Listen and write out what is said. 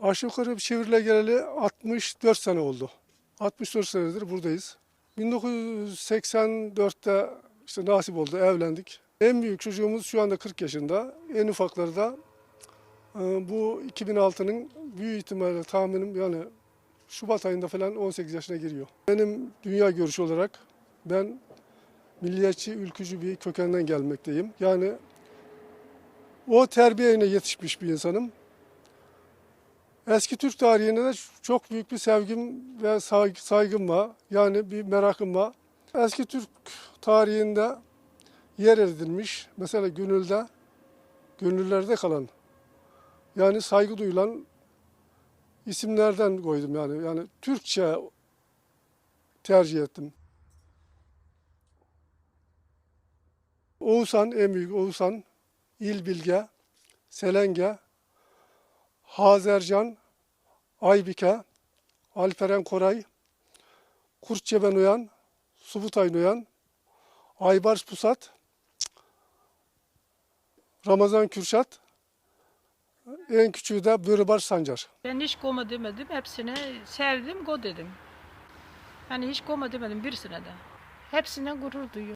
Aşağı yukarı çevrile geleli 64 sene oldu. 64 senedir buradayız. 1984'te işte nasip oldu, evlendik. En büyük çocuğumuz şu anda 40 yaşında. En ufakları da e, bu 2006'nın büyük ihtimalle tahminim yani Şubat ayında falan 18 yaşına giriyor. Benim dünya görüşü olarak ben milliyetçi, ülkücü bir kökenden gelmekteyim. Yani o terbiyeyle yetişmiş bir insanım. Eski Türk tarihine de çok büyük bir sevgim ve say- saygım var. Yani bir merakım var. Eski Türk tarihinde yer edilmiş, mesela gönülde, gönüllerde kalan, yani saygı duyulan isimlerden koydum yani. Yani Türkçe tercih ettim. Oğuzhan, en büyük Oğuzhan, İlbilge, Selenge, Hazercan, Aybike, Alperen Koray, Kurtçeben Uyan, Subutay Uyan, Aybars Pusat, Ramazan Kürşat, en küçüğü de Börübar Sancar. Ben hiç goma demedim. Hepsine sevdim, go dedim. Yani hiç goma demedim birisine de. Hepsine gurur duyuyorum.